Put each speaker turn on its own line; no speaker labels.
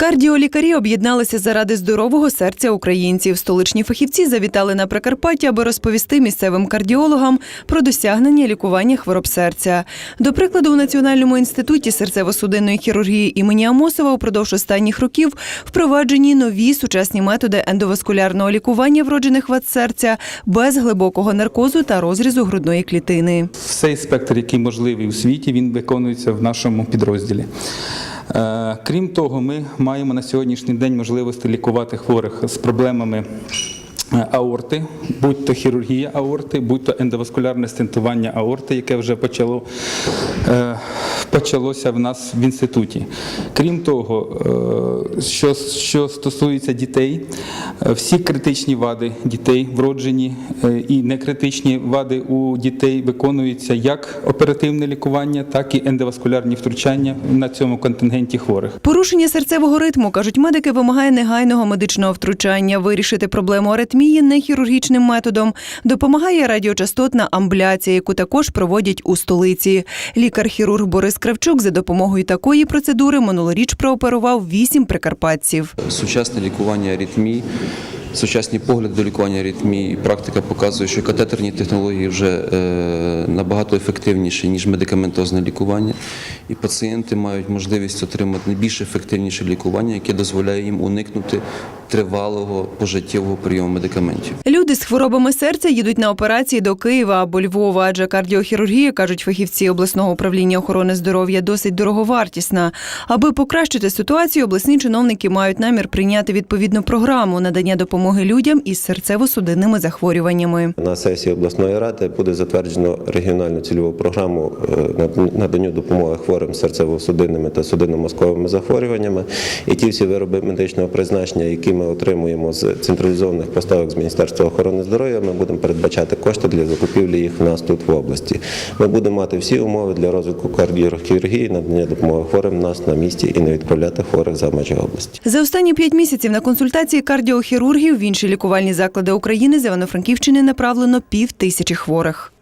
Кардіолікарі об'єдналися заради здорового серця українців. Столичні фахівці завітали на Прикарпаття, аби розповісти місцевим кардіологам про досягнення лікування хвороб серця. До прикладу, у Національному інституті серцево-судинної хірургії імені Амосова упродовж останніх років впроваджені нові сучасні методи ендоваскулярного лікування вроджених вад серця без глибокого наркозу та розрізу грудної клітини.
Всей спектр, який можливий у світі, він виконується в нашому підрозділі. Е, Крім того, ми маємо на сьогоднішній день можливості лікувати хворих з проблемами е, аорти, будь то хірургія аорти, будь то ендоваскулярне стентування аорти, яке вже почало, е, почалося в нас в інституті. Крім того, е, що, що стосується дітей, е, всі критичні вади дітей вроджені е, і некритичні вади у дітей виконуються як оперативне лікування, так і ендоваскулярні втручання на цьому контингенті хворих.
Порушення серцевого ритму, кажуть медики, вимагає негайного медичного втручання. Вирішити проблему аритмії нехірургічним методом допомагає радіочастотна амбляція, яку також проводять у столиці. Лікар-хірург Борис Кравчук за допомогою такої процедури минулоріч прооперував вісім прикарпатців.
Сучасне лікування аритмій, сучасні погляди до лікування аритмій, практика показує, що катетерні технології вже е, набагато ефективніші, ніж медикаментозне лікування. І пацієнти мають можливість отримати найбільш ефективніше лікування, яке дозволяє їм уникнути тривалого пожиттєвого прийому медикаментів.
Люди з хворобами серця їдуть на операції до Києва або Львова, адже кардіохірургія, кажуть фахівці обласного управління охорони здоров'я, досить дороговартісна. Аби покращити ситуацію, обласні чиновники мають намір прийняти відповідну програму надання допомоги людям із серцево-судинними захворюваннями.
На сесії обласної ради буде затверджено регіональну цільову програму е, над- наданню допомоги хворим серцево-судинними та судинно-мозковими захворюваннями. І ті всі вироби медичного призначення, які ми отримуємо з централізованих поставок з Міністерства охорони здоров'я, ми будемо передбачати кошти для закупівлі їх в нас тут в області. Ми будемо мати всі умови для розвитку кардіохірургії, надання допомоги хворим в нас на місці і не відправляти хворих за межі області.
За останні п'ять місяців на консультації кардіохірургів в інші лікувальні заклади України з Івано-Франківщини направлено пів тисячі хворих.